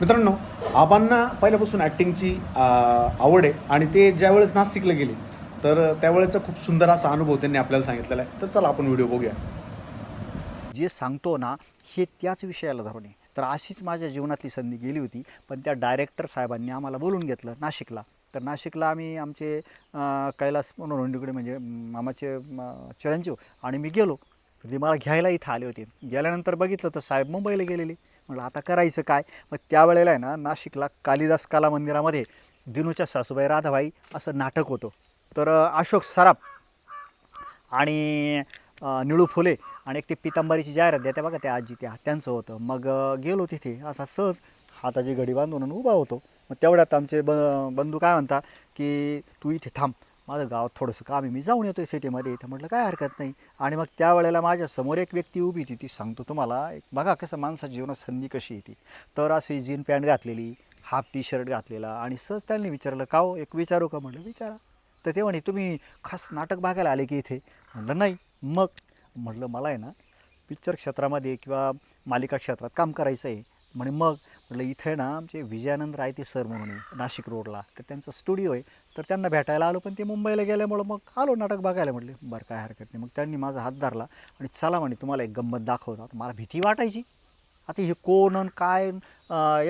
मित्रांनो आबांना पहिल्यापासून ॲक्टिंगची आवड आहे आणि ते ज्यावेळेस नाशिकला गेले तर त्यावेळेचा खूप सुंदर असा अनुभव त्यांनी आपल्याला सांगितलेला आहे. तर चला आपण व्हिडिओ बघूया. जे सांगतो ना हे त्याच विषयाला धरून तर अशीच माझ्या जीवनातली संधी गेली होती पण त्या डायरेक्टर साहेबांनी आम्हाला बोलून घेतलं नाशिकला. तर नाशिकला आम्ही आमचे कैलास मनोरंडीकडे म्हणजे मामाचे चिरंजीव आणि मी गेलो. तर ते मला घ्यायला इथं आले होते. गेल्यानंतर बघितलं तर साहेब मुंबईला गेलेले. म्हटलं आता करायचं काय? मग त्यावेळेला आहे ना नाशिकला कालिदास कला मंदिरामध्ये दिनूच्या सासूबाई राधाबाई असं नाटक होतं. तर अशोक सराफ आणि निळू फुले आणि एक ते पितांबरीची जाहिरात द्या त्या बघा त्या आजी त्या त्यांचं होतं. मग गेलो तिथे असा सहज हाताची घडी बांधून उभा होतो. मग तेवढ्यात आमचे ब बंधू काय म्हणता की तू इथे थांब माझं गावात थोडंसं काम आहे. मी जाऊन येतो सिटीमध्ये तर म्हटलं काय हरकत नाही. आणि मग त्यावेळेला माझ्यासमोर एक व्यक्ती उभी होती ती सांगतो तुम्हाला एक बघा कसं माणसाच्या जीवनात संधी कशी येते तर अशी जीन पॅन्ट घातलेली हाफ टी शर्ट घातलेला आणि सहज त्यांनी विचारलं का हो एक विचारू का? म्हटलं विचारा. तर ते म्हणे तुम्ही खास नाटक बघायला आले की इथे? म्हटलं नाही. मग म्हटलं मला आहे ना पिक्चर क्षेत्रामध्ये किंवा मालिका क्षेत्रात काम करायचं आहे. म्हणे मग? म्हटलं इथे ना आमचे विजयानंद रायते सर म्हणून नाशिक रोडला. तर त्यांचा स्टुडिओ आहे. तर त्यांना भेटायला आलो पण ते मुंबईला गेल्यामुळं मग आलो नाटक बघायला. म्हटले बरं काय हरकत नाही. मग त्यांनी माझा हात धरला आणि चला म्हणे तुम्हाला एक गंमत दाखवतो. आता मला भीती वाटायची. आता हे कोण आणि काय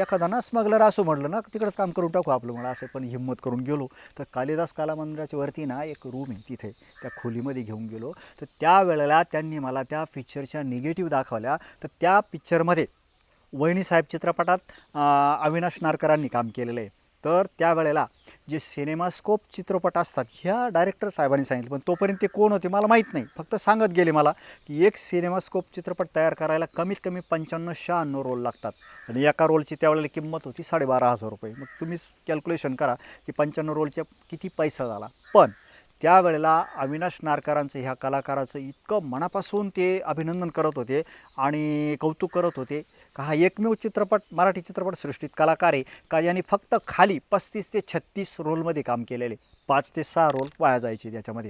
एखादा ना स्मगलर असो म्हटलं ना तिकडंच काम करून टाकू आपलं मला असं पण हिंमत करून गेलो. तर कालिदास कला मंदिराच्या वरती ना एक रूम आहे तिथे त्या खोलीमध्ये घेऊन गेलो. तर त्यावेळेला त्यांनी मला त्या पिक्चरच्या निगेटिव्ह दाखवल्या. तर त्या पिक्चरमध्ये वहिनी साहेब चित्रपटात अविनाश नारकरांनी काम केलेलं आहे. तर त्यावेळेला जे सिनेमास्कोप चित्रपट असतात ह्या डायरेक्टर साहेबांनी सांगितलं पण तोपर्यंत ते कोण होते मला माहीत नाही. फक्त सांगत गेले मला की एक सिनेमास्कोप चित्रपट तयार करायला कमीत कमी पंच्याण्णव शहाण्णव रोल लागतात. आणि एका रोलची त्यावेळेला किंमत होती साडेबारा हजार रुपये. मग तुम्हीच कॅल्क्युलेशन करा की पंच्याण्णव रोलच्या किती पैसा झाला. पण त्यावेळेला अविनाश नारकरांचं ह्या कलाकाराचं इतकं मनापासून ते अभिनंदन करत होते आणि कौतुक करत होते का हा एकमेव चित्रपट मराठी चित्रपटसृष्टीत कलाकार आहे का यांनी फक्त खाली पस्तीस ते छत्तीस रोलमध्ये काम केलेले पाच ते सहा रोल वाया जायचे त्याच्यामध्ये.